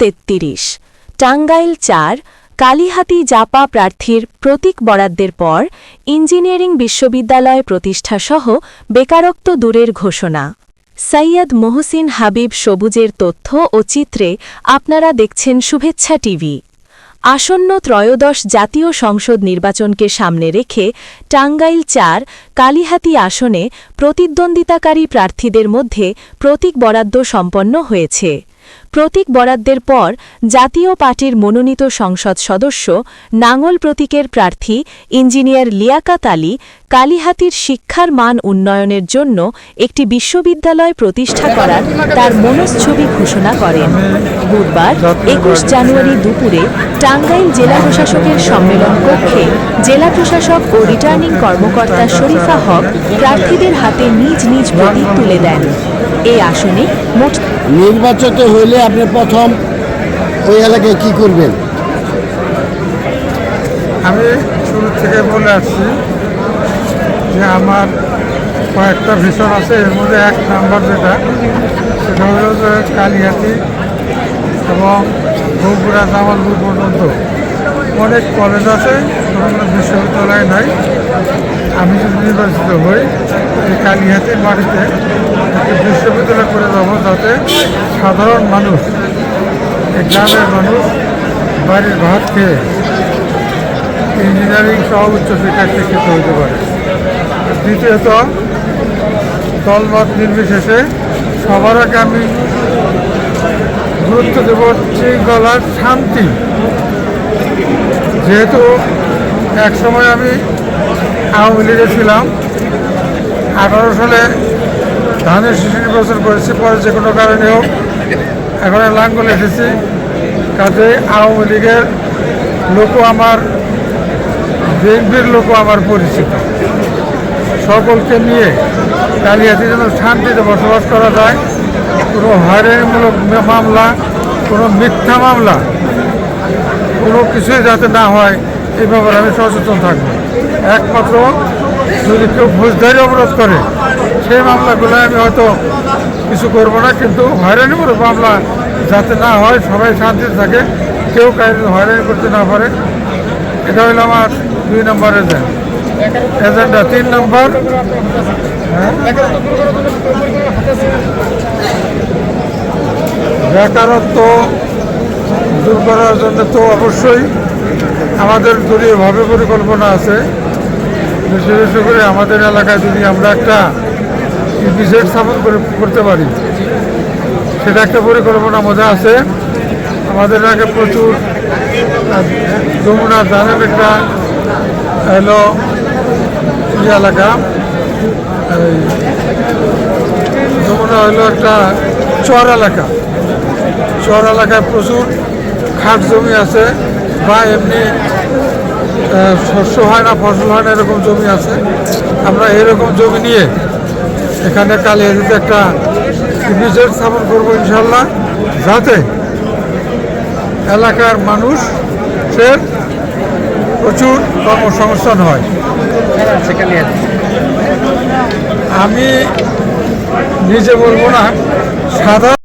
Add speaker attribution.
Speaker 1: তেত্রিশ, টাঙ্গাইল চার, কালিহাতি জাপা প্রার্থীর প্রতীক বরাদ্দের পর ইঞ্জিনিয়ারিং বিশ্ববিদ্যালয় প্রতিষ্ঠাসহ বেকারত্ব দূরের ঘোষণা। সৈয়দ মোহসিন হাবিব সবুজের তথ্য ও চিত্রে আপনারা দেখছেন শুভেচ্ছা টিভি। আসন্ন ত্রয়োদশ জাতীয় সংসদ নির্বাচনকে সামনে রেখে টাঙ্গাইল চার, কালিহাতি আসনে প্রতিদ্বন্দ্বিতাকারী প্রার্থীদের মধ্যে প্রতীক বরাদ্দ সম্পন্ন হয়েছে। প্রতীক বরাদ্দের পর জাতীয় পার্টির মনোনীত সংসদ সদস্য নাঙ্গল প্রতীকের প্রার্থী ইঞ্জিনিয়ার লিয়াকাত আলী, কালিহাতির শিক্ষার মান উন্নয়নের জন্য একটি বিশ্ববিদ্যালয় প্রতিষ্ঠা করার তার মনশ্ছবি ঘোষণা করেন। বুধবার একুশ জানুয়ারি দুপুরে টাঙ্গাইল জেলা প্রশাসকের সম্মেলন কক্ষে জেলা প্রশাসক ও রিটার্নিং কর্মকর্তা শরীফা হক প্রার্থীদের হাতে নিজ নিজ প্রতীক তুলে দেন। এই আসনে মোট
Speaker 2: নির্বাচিত হইলে আপনি প্রথম ওই এলাকায় কি করবেন?
Speaker 3: আমি শুরু থেকে বলে আসছি যে আমার কয়েকটা ভিশন আছে এর মধ্যে এক নাম্বার যেটা সেটা হলো যে কালিহাতি এবং বগুড়া জামালপুর পর্যন্ত। অনেক কলেজ আছে কোনো বিশ্ববিদ্যালয় নাই। আমি যদি নির্বাচিত হই এই কালিহাতির একটি বিশ্ববিদ্যালয় করে দেবো যাতে সাধারণ মানুষ গ্রামের মানুষ বাড়ির ভাত খেয়ে ইঞ্জিনিয়ারিং সহ উচ্চশিক্ষায় শিক্ষিত হতে পারে। দ্বিতীয়ত, দলমত নির্বিশেষে সবার আগে আমি গুরুত্ব দেব শৃঙ্খলার শান্তি। যেহেতু এক সময় আমি আওয়ামী লীগে ছিলাম, আঠারো সালে ধানের শিশু নির্বাচন করেছি পরে যে কোনো কারণে হোক, এখন লাঙ্গল এসেছি। কাজে আওয়ামী লীগের লোকও আমার, বিএনপির লোকও আমার পরিচিত। সকলকে নিয়ে কালিয়াতে যেন শান্তিতে বসবাস করা যায়, কোনো হয়রানিমূলক মামলা, কোনো মিথ্যা মামলা, কোনো কিছুই যাতে না হয়, এই ব্যাপারে আমি সচেতন থাকব। একমাত্র যদি কেউ ফৌজদারি অবরোধ করে সেই মামলাগুলো আমি হয়তো কিছু করব না, কিন্তু হয়রানিমূলক মামলা যাতে না হয়, সবাই শান্তিতে থাকে, কেউ কাউকে হয়রানি করতে না পারে। এটা হলো আমার দুই নম্বর এজেন্ট এজেন্ডা তিন নম্বর হ্যাঁ? বেকারত্ব দূর করার জন্য তো অবশ্যই আমাদের দলীয়ভাবে পরিকল্পনা আছে। বেশি বেশি করে আমাদের এলাকায় যদি আমরা একটা ইপিসেট স্থাপন করে করতে পারি। সেটা একটা পরিকল্পনা মধ্যে আছে। আমাদের আগে প্রচুর যমুনা ধানের একটা হলো এলাকা। যমুনা হলো একটা চর এলাকা। চর এলাকায় প্রচুর খাট জমি আছে, বা এমনি শস্য হয় না, ফসল হয় না, এরকম জমি আছে। আমরা এরকম জমি নিয়ে এখানে কালিয়াদিতে একটা বিজয় স্থাপন করব ইনশাল্লাহ যাতে এলাকার মানুষ সে প্রচুর কর্মসংস্থান হয়। আমি নিজে বলব না, সাধারণ